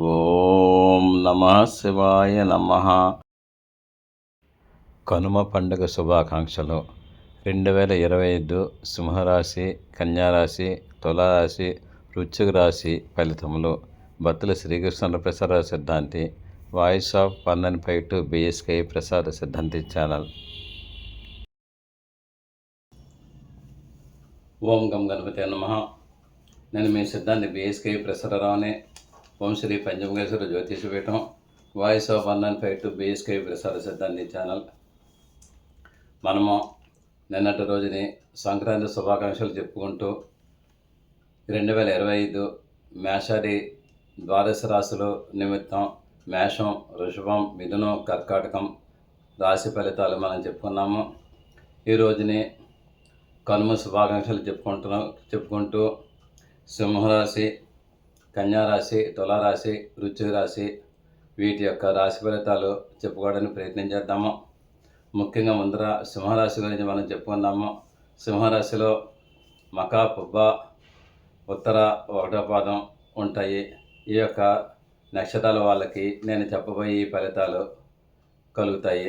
ఓం నమ శివాయ నమ. కనుమ పండుగ శుభాకాంక్షలు. రెండు వేల ఇరవై ఐదు సింహరాశి కన్యారాశి తులారాశి వృశ్చిక రాశి ఫలితములు. భక్తుల శ్రీకృష్ణ ప్రసాద సిద్ధాంతి వాయిస్ ఆఫ్ పన్నెండు five two BSK Prasada Siddhanti channel. ఓం గం గణపతి నమ. నేను మీ సిద్ధాంతి బిఎస్కే ప్రసారరావుని ఓం Sri Panchamageshwara జ్యోతిషపీఠం voice of one and five two BSK Prasada Siddhanti channel. మనము నిన్నటి రోజుని సంక్రాంతి శుభాకాంక్షలు చెప్పుకుంటూ రెండు వేల ఇరవై ఐదు మేషాది ద్వాదశ రాశులు నిమిత్తం మేషం ఋషభం మిథునం కర్కాటకం రాశి ఫలితాలు మనం చెప్పుకున్నాము. ఈ రోజుని కనుమ శుభాకాంక్షలు చెప్పుకుంటున్నాం చెప్పుకుంటూ సింహరాశి కన్యారాశి తులారాశి వృశ్చిక రాశి వీటి యొక్క రాశి ఫలితాలు చెప్పుకోవడానికి ప్రయత్నం చేద్దాము. ముఖ్యంగా ముందర సింహరాశి గురించి మనం చెప్పుకుందాము. సింహరాశిలో మకా పుబ్బ ఉత్తర ఒకటో పాదం ఉంటాయి. ఈ యొక్క నక్షత్రాల వాళ్ళకి నేను చెప్పబోయే ఈ ఫలితాలు కలుగుతాయి.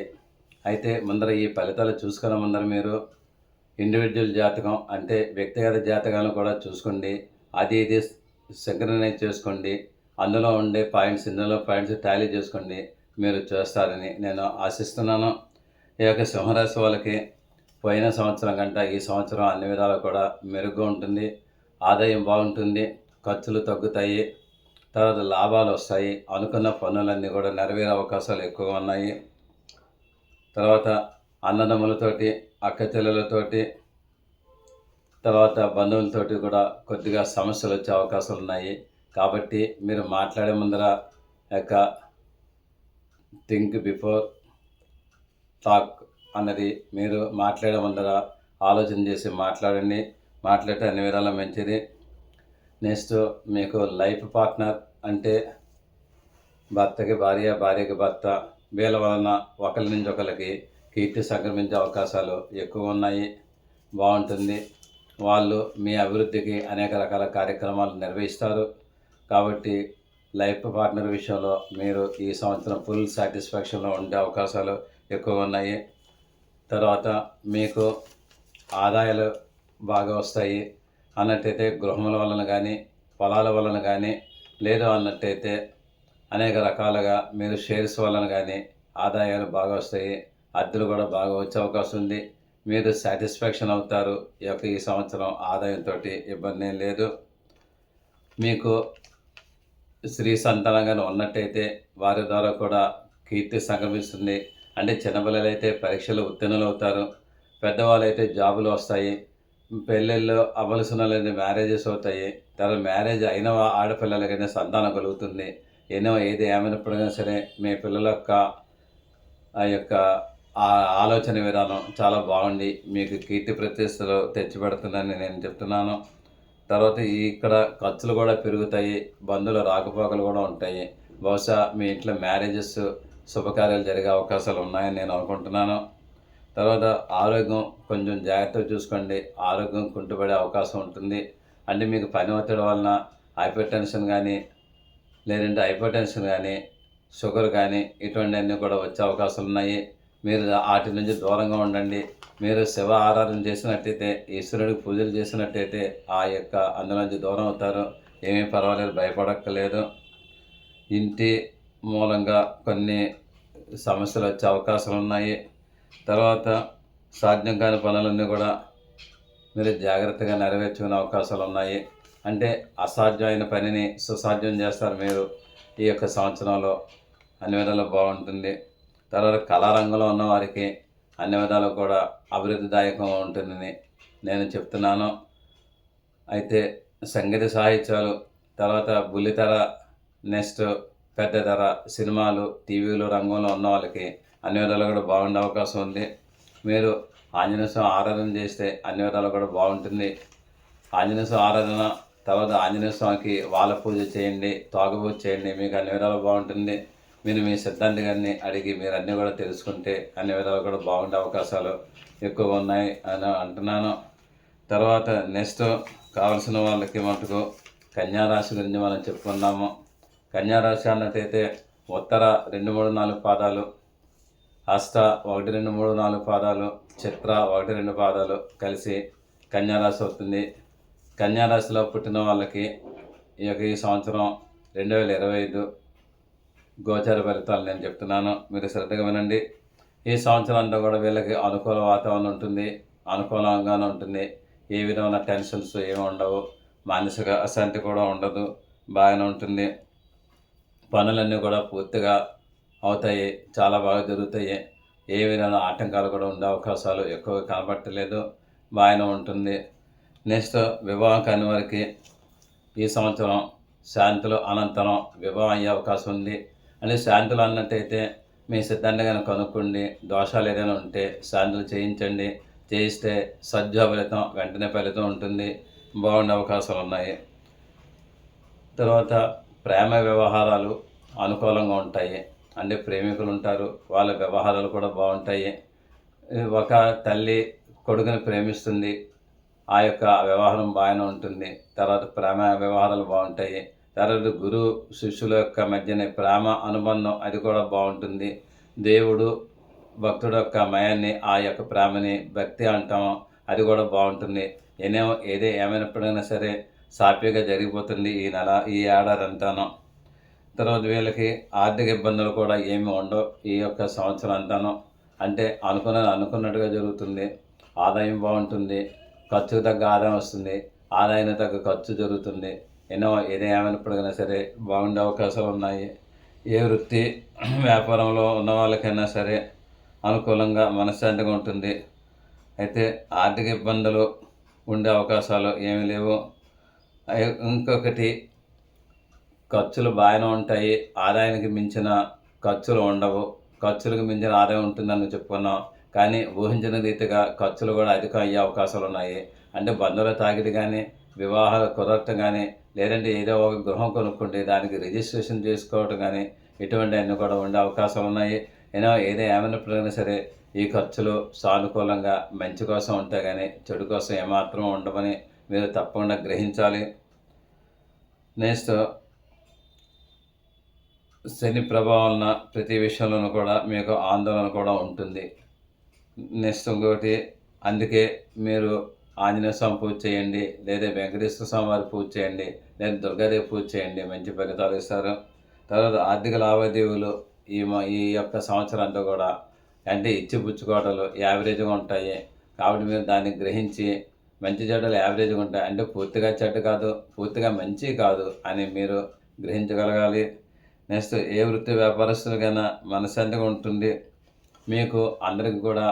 అయితే ముందర ఈ ఫలితాలు చూసుకున్న ముందర మీరు ఇండివిజువల్ జాతకం అంటే వ్యక్తిగత జాతకాలను కూడా చూసుకోండి. అది ఇది సింక్రనైజ్ చేసుకోండి. అందులో ఉండే పాయింట్స్ ఇందులో పాయింట్స్ టాలీ చేసుకోండి. మీరు చేస్తారని నేను ఆశిస్తున్నాను. ఈ యొక్క సింహరాశి వాళ్ళకి పోయిన సంవత్సరం కంటే ఈ సంవత్సరం అన్ని విధాలు కూడా మెరుగ్గా ఉంటుంది. ఆదాయం బాగుంటుంది. ఖర్చులు తగ్గుతాయి. తర్వాత లాభాలు వస్తాయి. అనుకున్న పనులన్నీ కూడా నెరవేరే అవకాశాలు ఎక్కువగా ఉన్నాయి. తర్వాత అన్నదమ్ములతోటి అక్క చెల్లెలతోటి తర్వాత బంధువులతోటి కూడా కొద్దిగా సమస్యలు వచ్చే అవకాశాలు ఉన్నాయి. కాబట్టి మీరు మాట్లాడే ముందర యొక్క థింక్ బిఫోర్ టాక్ అన్నది మీరు మాట్లాడే ముందర ఆలోచన చేసి మాట్లాడండి. మాట్లాడితే అన్ని విధాలా మంచిది. నెక్స్ట్ మీకు లైఫ్ పార్ట్నర్ అంటే భర్తకి భార్య భార్యకి భర్త వీళ్ళ వలన ఒకరి నుంచి ఒకరికి కీర్తి సంక్రమించే అవకాశాలు ఎక్కువ ఉన్నాయి. బాగుంటుంది. వాళ్ళు మీ అభివృద్ధికి అనేక రకాల కార్యక్రమాలు నిర్వహిస్తారు. కాబట్టి లైఫ్ పార్ట్నర్ విషయంలో మీరు ఈ సంవత్సరం ఫుల్ సాటిస్ఫాక్షన్లో ఉండే అవకాశాలు ఎక్కువ ఉన్నాయి. తర్వాత మీకు ఆదాయాలు బాగా వస్తాయి అన్నట్టయితే గృహముల వలన కానీ పొలాల వలన కానీ లేదు అన్నట్టయితే అనేక రకాలుగా మీరు షేర్స్ వలన కానీ ఆదాయాలు బాగా వస్తాయి. అద్దెలు కూడా బాగా వచ్చే అవకాశం ఉంది. మీరు సాటిస్ఫాక్షన్ అవుతారు. ఈ యొక్క ఈ సంవత్సరం ఆదాయంతో ఇబ్బంది ఏం లేదు. మీకు స్త్రీ సంతానంగా ఉన్నట్టయితే వారి ద్వారా కూడా కీర్తి సంక్రమిస్తుంది అంటే చిన్నపిల్లలు అయితే పరీక్షలు ఉత్తీర్ణులు అవుతారు. పెద్దవాళ్ళు అయితే జాబులు వస్తాయి. పెళ్ళిళ్ళు అమలుసిన మ్యారేజెస్ అవుతాయి. తర్వాత మ్యారేజ్ అయిన ఆడపిల్లలకైనా సంతానం కలుగుతుంది. ఎన్నో ఏది ఏమైనప్పుడైనా సరే మీ పిల్లల యొక్క ఆ యొక్క ఆ ఆలోచన విధానం చాలా బాగుండి మీకు కీర్తి ప్రతిష్టలు తెచ్చిపెడుతుందని నేను చెప్తున్నాను. తర్వాత ఇక్కడ ఖర్చులు కూడా పెరుగుతాయి బంధువుల రాకపోకలు కూడా ఉంటాయి. బహుశా మీ ఇంట్లో మ్యారేజెస్ శుభకార్యాలు జరిగే అవకాశాలు ఉన్నాయని నేను అనుకుంటున్నాను. తర్వాత ఆరోగ్యం కొంచెం జాగ్రత్తగా చూసుకోండి. ఆరోగ్యం కుంటుపడే అవకాశం ఉంటుంది. అంటే మీకు పని ఒత్తిడి వలన హైపర్ టెన్షన్ కానీ లేదంటే హైపర్ టెన్షన్ కానీ షుగర్ కానీ ఇటువంటివన్నీ కూడా వచ్చే అవకాశాలు ఉన్నాయి. మీరు వాటి నుంచి దూరంగా ఉండండి. మీరు శివ ఆరాధన చేసినట్టయితే ఈశ్వరుడికి పూజలు చేసినట్టయితే ఆ యొక్క అందులో నుంచి దూరం అవుతారు. ఏమీ పర్వాలేదు భయపడక్కలేదు ఇంటి మూలంగా కొన్ని సమస్యలు వచ్చే అవకాశాలు ఉన్నాయి. తర్వాత సాధ్యం కాని పనులన్నీ కూడా మీరు జాగ్రత్తగా నెరవేర్చుకునే అవకాశాలు ఉన్నాయి. అంటే అసాధ్యమైన పనిని సుసాధ్యం చేస్తారు మీరు ఈ యొక్క సంవత్సరంలో. అన్ని విధాలు బాగుంటుంది. తర్వాత కళారంగంలో ఉన్నవారికి అన్ని విధాలు కూడా అభివృద్ధిదాయకంగా ఉంటుందని నేను చెప్తున్నాను. అయితే సంగీత సాహిత్యాలు తర్వాత బుల్లితెర నెక్స్ట్ పెద్ద ధర సినిమాలు టీవీలు రంగంలో ఉన్న వాళ్ళకి అన్ని విధాలు కూడా బాగుండే అవకాశం ఉంది. మీరు ఆంజనేయ స్వామి ఆరాధన చేస్తే అన్ని విధాలు కూడా బాగుంటుంది. ఆంజనేయ స్వామి ఆరాధన తర్వాత ఆంజనేయ స్వామికి వాళ్ళ పూజ చేయండి తోక పూజ చేయండి మీకు అన్ని విధాలు బాగుంటుంది. మీరు మీ సిద్ధాంతి గారిని అడిగి మీరు అన్నీ కూడా తెలుసుకుంటే అన్ని విధాలు కూడా బాగుండే అవకాశాలు ఎక్కువ ఉన్నాయి అని అంటున్నాను. తర్వాత నెక్స్ట్ కావలసిన వాళ్ళకి మటుకు కన్యారాశి గురించి మనం చెప్పుకున్నాము కన్యారాశి అన్నట్టయితే ఉత్తర రెండు మూడు నాలుగు పాదాలు హస్త ఒకటి రెండు మూడు నాలుగు పాదాలు చిత్ర ఒకటి రెండు పాదాలు కలిసి కన్యారాశి అవుతుంది. కన్యారాశిలో పుట్టిన వాళ్ళకి ఈ యొక్క ఈ సంవత్సరం రెండు వేల ఇరవై ఐదు గోచార ఫలితాలు నేను చెప్తున్నాను. మీరు శ్రద్ధగా వినండి. ఈ సంవత్సరం అంతా కూడా వీళ్ళకి అనుకూల వాతావరణం ఉంటుంది అనుకూలంగానే ఉంటుంది. ఏ విధమైన టెన్షన్స్ ఏమి ఉండవు. మానసిక అశాంతి కూడా ఉండదు. బాగానే ఉంటుంది. పనులన్నీ కూడా పూర్తిగా అవుతాయి. చాలా బాగా జరుగుతాయి. ఏ విధమైన ఆటంకాలు కూడా ఉండే అవకాశాలు ఎక్కువగా కనబట్టలేదు బాగానే ఉంటుంది. నెక్స్ట్ వివాహం కాని వారికి ఈ సంవత్సరం శాంతిలో అనంతరం వివాహం అయ్యే అవకాశం ఉంది. అంటే శాంతులు అన్నట్టయితే మీ సిద్ధాంతం కనుక కనుక్కోండి. దోషాలు ఏదైనా ఉంటే శాంతులు చేయించండి. చేయిస్తే సజ్జ ఫలితం వెంటనే ఫలితం ఉంటుంది. బాగుండే అవకాశాలు ఉన్నాయి. తర్వాత ప్రేమ వ్యవహారాలు అనుకూలంగా ఉంటాయి. అంటే ప్రేమికులు ఉంటారు. వాళ్ళ వ్యవహారాలు కూడా బాగుంటాయి. ఒక తల్లి కొడుకుని ప్రేమిస్తుంది. ఆ యొక్క వ్యవహారం బాగానే ఉంటుంది. తర్వాత ప్రేమ వ్యవహారాలు బాగుంటాయి. తర్వాత గురు శిష్యుల యొక్క మధ్యన ప్రేమ అనుబంధం అది కూడా బాగుంటుంది. దేవుడు భక్తుడు యొక్క మయాన్ని ఆ యొక్క ప్రేమని భక్తి అంటాం. అది కూడా బాగుంటుంది. ఏనేమో ఏదే ఏమైనప్పుడైనా సరే సాఫీగా జరిగిపోతుంది ఈ నెల ఈ ఏడాది అంతాను తర్వాత వీళ్ళకి ఆర్థిక ఇబ్బందులు కూడా ఏమి ఉండవు ఈ యొక్క సంవత్సరం అంతాను. అంటే అనుకున్నది అనుకున్నట్టుగా జరుగుతుంది. ఆదాయం బాగుంటుంది. ఖర్చుకు తగ్గ ఆదాయం వస్తుంది. ఆదాయానికి తగ్గ ఖర్చు జరుగుతుంది. ఎన్నో ఏది ఏమైనప్పటికైనా సరే బాగుండే అవకాశాలు ఉన్నాయి. ఏ వృత్తి వ్యాపారంలో ఉన్న వాళ్ళకైనా సరే అనుకూలంగా మనశ్శాంతిగా ఉంటుంది. అయితే ఆర్థిక ఇబ్బందులు ఉండే అవకాశాలు ఏమీ లేవు. ఇంకొకటి ఖర్చులు బాగానే ఉంటాయి. ఆదాయానికి మించిన ఖర్చులు ఉండవు. ఖర్చులకు మించిన ఆదాయం ఉంటుందని చెప్పుకున్నాం. కానీ ఊహించిన రీతిగా ఖర్చులు కూడా అధికం అయ్యే అవకాశాలు ఉన్నాయి. అంటే బంధువుల తాకిడి కానీ వివాహాల కుదరటం కానీ లేదంటే ఏదో ఒక గృహం కొనుక్కుంటే దానికి రిజిస్ట్రేషన్ చేసుకోవటం కానీ ఇటువంటి అన్నీ కూడా ఉండే అవకాశాలు ఉన్నాయి. అయినా ఏదో ఏమైనప్పుడైనా సరే ఈ ఖర్చులు సానుకూలంగా మంచి కోసం ఉంటాయి కానీ చెడు కోసం ఏమాత్రం ఉండమని మీరు తప్పకుండా గ్రహించాలి. నెక్స్ట్ శని ప్రభావం ప్రతి విషయంలోనూ కూడా మీకు ఆందోళన కూడా ఉంటుంది. నెక్స్ట్ ఇంకోటి అందుకే మీరు ఆంజనేయ స్వామి పూజ చేయండి లేదా వెంకటేశ్వర స్వామి వారి పూజ చేయండి లేదా దుర్గాదేవి పూజ చేయండి మంచి ఫలితాలు ఇస్తారు. తర్వాత ఆర్థిక లావాదేవీలు ఈ ఈ యొక్క సంవత్సరం అంతా కూడా అంటే ఇచ్చి పుచ్చుకోటలు యావరేజ్గా ఉంటాయి. కాబట్టి మీరు దాన్ని గ్రహించి మంచి చెడ్డలు యావరేజ్గా ఉంటాయి. అంటే పూర్తిగా చెడ్డ కాదు పూర్తిగా మంచి కాదు అని మీరు గ్రహించగలగాలి. నెక్స్ట్ ఏ వృత్తి వ్యాపారస్తులకైనా మనశ్శాంతిగా ఉంటుంది. మీకు అందరికి కూడా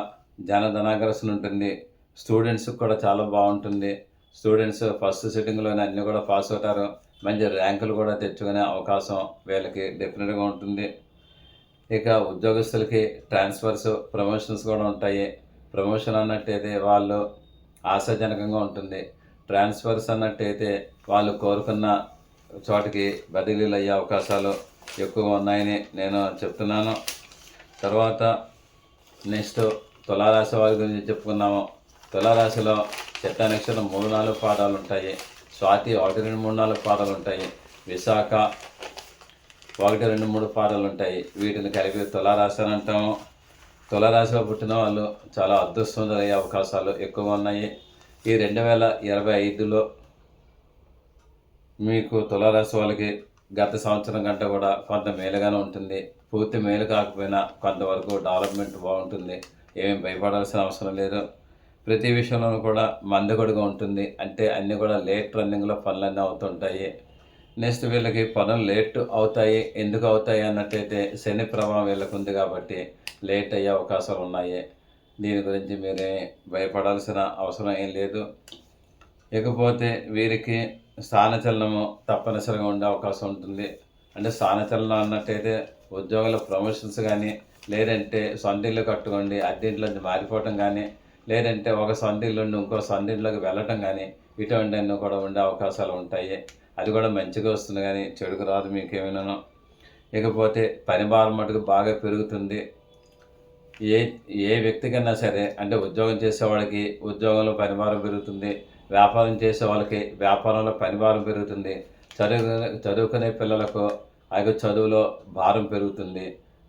జనధనాకర్షణ ఉంటుంది. స్టూడెంట్స్కి కూడా చాలా బాగుంటుంది. స్టూడెంట్స్ ఫస్ట్ సిట్టింగ్లోనే అన్నీ కూడా పాస్ అవుతారు. మంచి ర్యాంకులు కూడా తెచ్చుకునే అవకాశం వీళ్ళకి డెఫినెట్గా ఉంటుంది. ఇక ఉద్యోగస్తులకి ట్రాన్స్ఫర్స్ ప్రమోషన్స్ కూడా ఉంటాయి. ప్రమోషన్ అన్నట్టయితే వాళ్ళు ఆశాజనకంగా ఉంటుంది. ట్రాన్స్ఫర్స్ అన్నట్టయితే వాళ్ళు కోరుకున్న చోటికి బదిలీలు అయ్యే అవకాశాలు ఎక్కువ ఉన్నాయని నేను చెప్తున్నాను. తర్వాత నెక్స్ట్ తులారాశి వారి గురించి చెప్పుకున్నాము తులారాశిలో చెత్త నక్షత్రం మూడు నాలుగు పాదాలు ఉంటాయి స్వాతి ఒకటి రెండు మూడు నాలుగు పాదాలు ఉంటాయి విశాఖ ఒకటి రెండు మూడు పాదాలు ఉంటాయి వీటిని కలిపి తులారాశి అని అంటాము తులారాశిలో పుట్టిన వాళ్ళు చాలా అదృష్టవంతులయ్యే అవకాశాలు ఎక్కువ ఉన్నాయి. ఈ రెండు వేల ఇరవై ఐదులో మీకు తులారాశి వాళ్ళకి గత సంవత్సరం కంటే కూడా కొంత మేలుగానే ఉంటుంది. పూర్తి మేలు కాకపోయినా కొంతవరకు డెవలప్మెంట్ బాగుంటుంది. ఏమీ భయపడాల్సిన అవసరం లేదు. ప్రతి విషయంలోనూ కూడా మందగొడుగా ఉంటుంది. అంటే అన్నీ కూడా లేట్ రన్నింగ్లో పనులన్నీ అవుతుంటాయి. నెక్స్ట్ వీళ్ళకి పనులు లేట్ అవుతాయి. ఎందుకు అవుతాయి అన్నట్టయితే శని ప్రభావం వీళ్ళకు ఉంది కాబట్టి లేట్ అయ్యే అవకాశాలు ఉన్నాయి. దీని గురించి మీరే భయపడాల్సిన అవసరం ఏం లేదు. ఇకపోతే వీరికి స్థానచలనము తప్పనిసరిగా ఉండే అవకాశం ఉంటుంది. అంటే స్థానచలనం అన్నట్టయితే ఉద్యోగుల ప్రమోషన్స్ కానీ లేదంటే సొంత ఇల్లు కట్టుకోండి అద్దెంట్లోంచి మారిపోవటం కానీ లేదంటే ఒక సొంత నుండి ఇంకో సొంత వెళ్ళటం కానీ ఇటువంటివన్నీ కూడా ఉండే అవకాశాలు ఉంటాయి. అది కూడా మంచిగా వస్తుంది కానీ చెడుకు రాదు మీకు ఏమైనా ఇకపోతే పని భారం మటుకు బాగా పెరుగుతుంది. ఏ ఏ వ్యక్తికైనా సరే అంటే ఉద్యోగం చేసేవాడికి ఉద్యోగంలో పనిభారం పెరుగుతుంది. వ్యాపారం చేసే వాళ్ళకి వ్యాపారంలో పనిభారం పెరుగుతుంది. చదువు చదువుకునే పిల్లలకు ఆ యొక్క చదువులో భారం పెరుగుతుంది.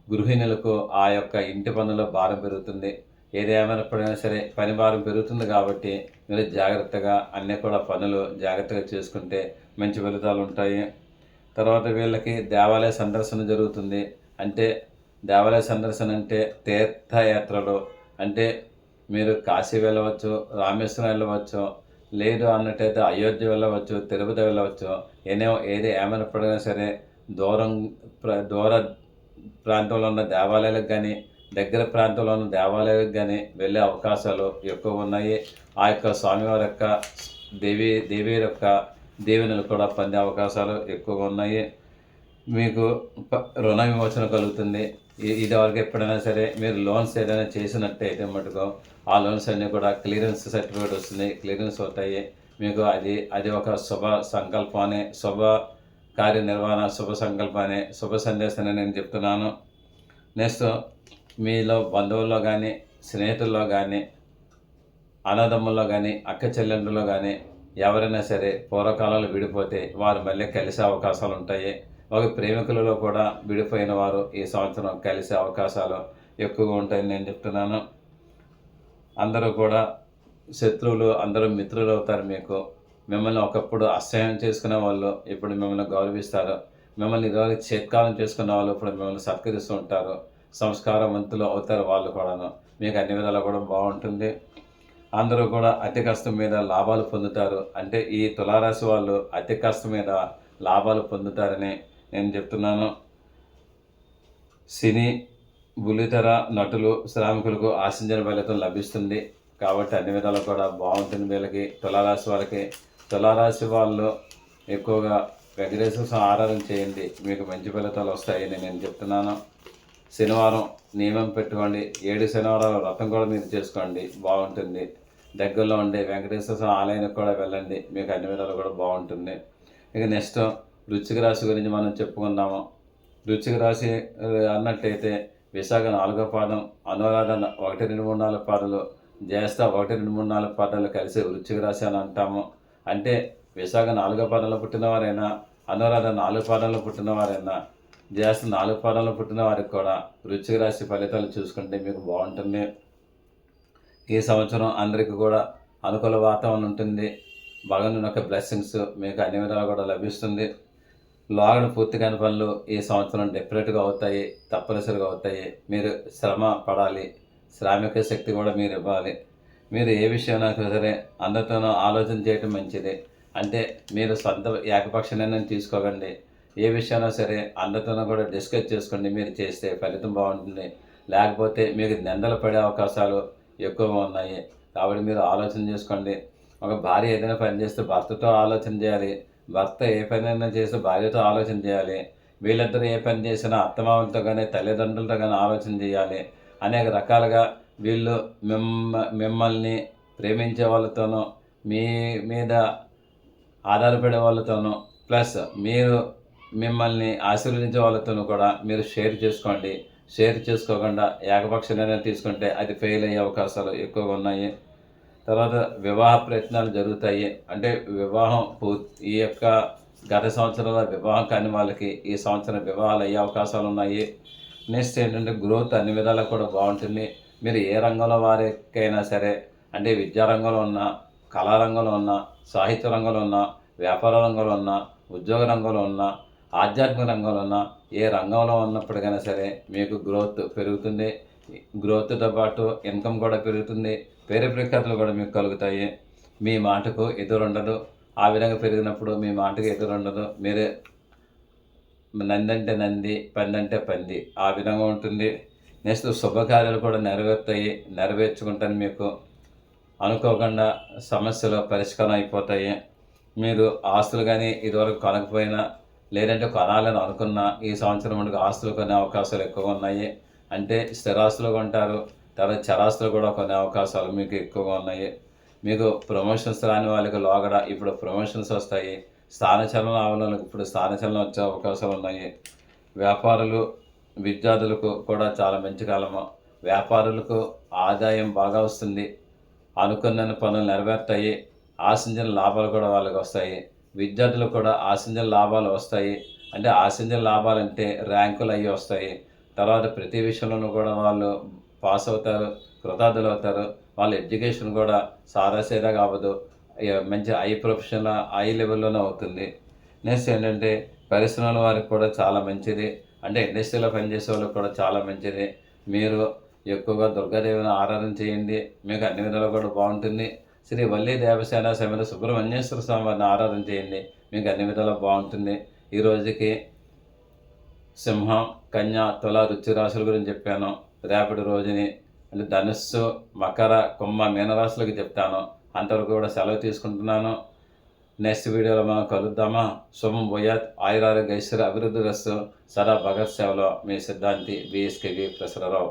గృహిణులకు ఆ యొక్క ఇంటి పనుల భారం పెరుగుతుంది. ఏదేమైనప్పుడైనా సరే పని భారం పెరుగుతుంది కాబట్టి మీరు జాగ్రత్తగా అన్నీ కూడా పనులు జాగ్రత్తగా చేసుకుంటే మంచి ఫలితాలు ఉంటాయి. తర్వాత వీళ్ళకి దేవాలయ సందర్శన జరుగుతుంది. అంటే దేవాలయ సందర్శన అంటే తీర్థయాత్రలు. అంటే మీరు కాశీ వెళ్ళవచ్చు రామేశ్వరం వెళ్ళవచ్చు లేదు అన్నట్టయితే అయోధ్య వెళ్ళవచ్చు తిరుపతి వెళ్ళవచ్చు. ఏనే ఏది ఏమైనప్పటికైనా సరే దూరం దూర ప్రాంతంలో ఉన్న దేవాలయాలకు కానీ దగ్గర ప్రాంతంలోని దేవాలయాలకు కానీ వెళ్ళే అవకాశాలు ఎక్కువ ఉన్నాయి. ఆ యొక్క స్వామివారి యొక్క దేవి దేవి యొక్క దీవెనలు కూడా పొందే అవకాశాలు ఎక్కువగా ఉన్నాయి. మీకు రుణ విమోచన కలుగుతుంది. ఇది వరకు ఎప్పుడైనా సరే మీరు లోన్స్ ఏదైనా చేసినట్టయితే మటుకు ఆ లోన్స్ అన్నీ కూడా క్లియరెన్స్ సర్టిఫికేట్ వస్తుంది. క్లియరెన్స్ అవుతాయి. మీకు అది అది ఒక శుభ సంకల్పం అనే శుభ కార్యనిర్వహణ శుభ సంకల్పం అనే శుభ సందేశాన్ని నేను చెప్తున్నాను. నెక్స్ట్ మీలో బంధువుల్లో కానీ స్నేహితుల్లో కానీ అన్నదమ్ముల్లో కానీ అక్క చెల్లెండ్రులో కానీ ఎవరైనా సరే పూర్వకాలంలో విడిపోతే వారు మళ్ళీ కలిసే అవకాశాలు ఉంటాయి. ఒక ప్రేమికులలో కూడా విడిపోయిన వారు ఈ సంవత్సరం కలిసే అవకాశాలు ఎక్కువగా ఉంటాయని నేను చెప్తున్నాను. అందరూ కూడా శత్రువులు అందరూ మిత్రులు అవుతారు మీకు. మిమ్మల్ని ఒకప్పుడు అసహ్యం చేసుకునే వాళ్ళు ఇప్పుడు మిమ్మల్ని గౌరవిస్తారు. మిమ్మల్ని ఇదివరకు చేత్కాలం చేసుకున్న వాళ్ళు ఇప్పుడు మిమ్మల్ని సత్కరిస్తూ ఉంటారు. సంస్కారవంతులు అవుతారు వాళ్ళు కూడాను. మీకు అన్ని విధాలు కూడా బాగుంటుంది. అందరూ కూడా అతి కష్టం మీద లాభాలు పొందుతారు. అంటే ఈ తులారాశి వాళ్ళు అతి కష్టం మీద లాభాలు పొందుతారని నేను చెప్తున్నాను. సినీ బుల్లితెర నటులు శ్రామికులకు ఆశించిన ఫలితం లభిస్తుంది. కాబట్టి అన్ని విధాలు కూడా బాగుంటుంది వీళ్ళకి తులారాశి వాళ్ళకి. తులారాశి వాళ్ళు ఎక్కువగా వెంకటేశ్వర స్వామి ఆరాధన చేయండి. మీకు మంచి ఫలితాలు వస్తాయని నేను చెప్తున్నాను. శనివారం నియమం పెట్టుకోండి. ఏడు శనివారాల వ్రతం కూడా మీరు చేసుకోండి. బాగుంటుంది. దగ్గరలో ఉండే వెంకటేశ్వర స్వామి ఆలయానికి కూడా వెళ్ళండి. మీకు అన్ని విధాలు కూడా బాగుంటుంది. ఇక నెక్స్ట్ వృశ్చిక రాశి గురించి మనం చెప్పుకుందాము. రుచిక రాశి అన్నట్లయితే అన్నట్టయితే విశాఖ నాలుగో పాదం అనురాధ ఒకటి రెండు మూడు నాలుగు పాదాలు జ్యేష్ఠ ఒకటి రెండు మూడు నాలుగు పాదాలు కలిసి వృచ్చిక రాశి అని అంటాము. అంటే విశాఖ నాలుగో పాదంలో పుట్టినవారైనా అనురాధ నాలుగు పాదంలో పుట్టినవారైనా జాస్తి నాలుగు పాదాలు పుట్టిన వారికి కూడా వృచ్చిక రాశి ఫలితాలు చూసుకుంటే మీకు బాగుంటుంది. ఈ సంవత్సరం అందరికీ కూడా అనుకూల వాతావరణం ఉంటుంది. భగవంతుని యొక్క బ్లెస్సింగ్స్ మీకు అన్ని విధాలు కూడా లభిస్తుంది. లోగడ పూర్తి కాని పనులు ఈ సంవత్సరం డెఫినెట్గా అవుతాయి తప్పనిసరిగా అవుతాయి. మీరు శ్రమ పడాలి శ్రామిక శక్తి కూడా మీరు ఇవ్వాలి. మీరు ఏ విషయంలో సరే అందరితోనూ ఆలోచన చేయటం మంచిది. అంటే మీరు సొంత ఏకపక్ష నిర్ణయం తీసుకోకండి. ఏ విషయంలో సరే అందరితోనూ కూడా డిస్కస్ చేసుకోండి మీరు చేస్తే ఫలితం బాగుంటుంది. లేకపోతే మీకు నిందలు పడే అవకాశాలు ఎక్కువగా ఉన్నాయి. కాబట్టి మీరు ఆలోచన చేసుకోండి. ఒక భార్య ఏదైనా పని చేస్తే భర్తతో ఆలోచన చేయాలి. భర్త ఏ పనైనా చేస్తే భార్యతో ఆలోచన చేయాలి. వీళ్ళిద్దరూ ఏ పని చేసినా అత్తమామలతో కానీ తల్లిదండ్రులతో కానీ ఆలోచన చేయాలి. అనేక రకాలుగా వీళ్ళు మిమ్మ మిమ్మల్ని ప్రేమించే వాళ్ళతోనూ మీ మీద ఆధారపడే వాళ్ళతోనూ ప్లస్ మీరు మిమ్మల్ని ఆశీర్వదించే వాళ్ళతోనూ కూడా మీరు షేర్ చేసుకోండి. షేర్ చేసుకోకుండా ఏకపక్ష నిర్ణయం తీసుకుంటే అది ఫెయిల్ అయ్యే అవకాశాలు ఎక్కువగా ఉన్నాయి. తర్వాత వివాహ ప్రయత్నాలు జరుగుతాయి. అంటే వివాహం ఈ యొక్క గత సంవత్సరాల వివాహం కాని వాళ్ళకి ఈ సంవత్సరం వివాహాలు అయ్యే అవకాశాలు ఉన్నాయి. నెక్స్ట్ ఏంటంటే గ్రోత్ అన్ని విధాలకు కూడా బాగుంటుంది. మీరు ఏ రంగంలో వారికైనా సరే అంటే విద్యా రంగంలో కళారంగంలో ఉన్నా సాహిత్య రంగంలో ఉన్నా వ్యాపార రంగంలో ఉన్నా ఉద్యోగ రంగంలో ఉన్నా ఆధ్యాత్మిక రంగంలో ఉన్న ఏ రంగంలో ఉన్నప్పటికైనా సరే మీకు గ్రోత్ పెరుగుతుంది. గ్రోత్తో పాటు ఇన్కమ్ కూడా పెరుగుతుంది. పేరు ప్రఖ్యాతులు కూడా మీకు కలుగుతాయి. మీ మాటకు ఎదురుండదు. ఆ విధంగా పెరిగినప్పుడు మీ మాటకు ఎదురుండదు. మీరే నంది అంటే నంది పంది అంటే పంది ఆ విధంగా ఉంటుంది. నెక్స్ట్ శుభకార్యాలు కూడా నెరవేరుతాయి. నెరవేర్చుకుంటాను మీకు. అనుకోకుండా సమస్యలు పరిష్కారం అయిపోతాయి. మీరు ఆస్తులు కానీ ఇదివరకు కొనకపోయినా లేదంటే కొనాలని అనుకున్నా ఈ సంవత్సరం మనకు ఆస్తులు కొనే అవకాశాలు ఎక్కువగా ఉన్నాయి. అంటే స్థిరాస్తులు కొంటారు. తర్వాత చరాస్తులు కూడా కొనే అవకాశాలు మీకు ఎక్కువగా ఉన్నాయి. మీకు ప్రమోషన్స్ రాని వాళ్ళకి లోగడ ఇప్పుడు ప్రమోషన్స్ వస్తాయి. స్థానచలనం రాని ఇప్పుడు స్థానచలనం వచ్చే అవకాశాలు ఉన్నాయి. వ్యాపారులు విద్యార్థులకు కూడా చాలా మంచి కాలము. వ్యాపారులకు ఆదాయం బాగా వస్తుంది. అనుకున్న పనులు నెరవేరుతాయి. ఆశించిన లాభాలు కూడా వాళ్ళకి వస్తాయి. విద్యార్థులకు కూడా ఆశించిన లాభాలు వస్తాయి. అంటే ఆశించిన లాభాలు అంటే ర్యాంకులు అయ్యి వస్తాయి. తర్వాత ప్రతి విషయంలోనూ కూడా వాళ్ళు పాస్ అవుతారు కృతార్థులు అవుతారు. వాళ్ళ ఎడ్యుకేషన్ కూడా సాదాసీదా కావదు మంచి హై ప్రొఫెషనల్ హై లెవెల్లోనే అవుతుంది. నెక్స్ట్ ఏంటంటే పరిశ్రమల వారికి కూడా చాలా మంచిది. అంటే ఇండస్ట్రీలో పనిచేసే వాళ్ళకి కూడా చాలా మంచిది. మీరు ఎక్కువగా దుర్గాదేవిని ఆరాధన చేయండి. మీకు అన్ని విధాలు కూడా బాగుంటుంది. శ్రీ వల్లి దేవసేన సమేత సుబ్రహ్మణ్యేశ్వర స్వామి వారిని ఆరాధన చేయండి. మీకు అన్ని విధాలు బాగుంటుంది. ఈ రోజుకి సింహం కన్య తుల రుచి రాశుల గురించి చెప్పాను. రేపటి రోజుని అంటే ధనుస్సు మకర కుంభ మీనరాశులకి చెప్తాను. అంతవరకు కూడా సెలవు తీసుకుంటున్నాను. నెక్స్ట్ వీడియోలో మనం కలుద్దామా? శుభం భూయాత్ ఆయురారోగ్య ఐశ్వర్య అభివృద్ధి రస్సు సదా భగత్ సేవలో మీ సిద్ధాంతి బిఎస్కేవి ప్రసరరావు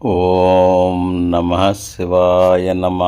ఓం నమ శివాయ నమ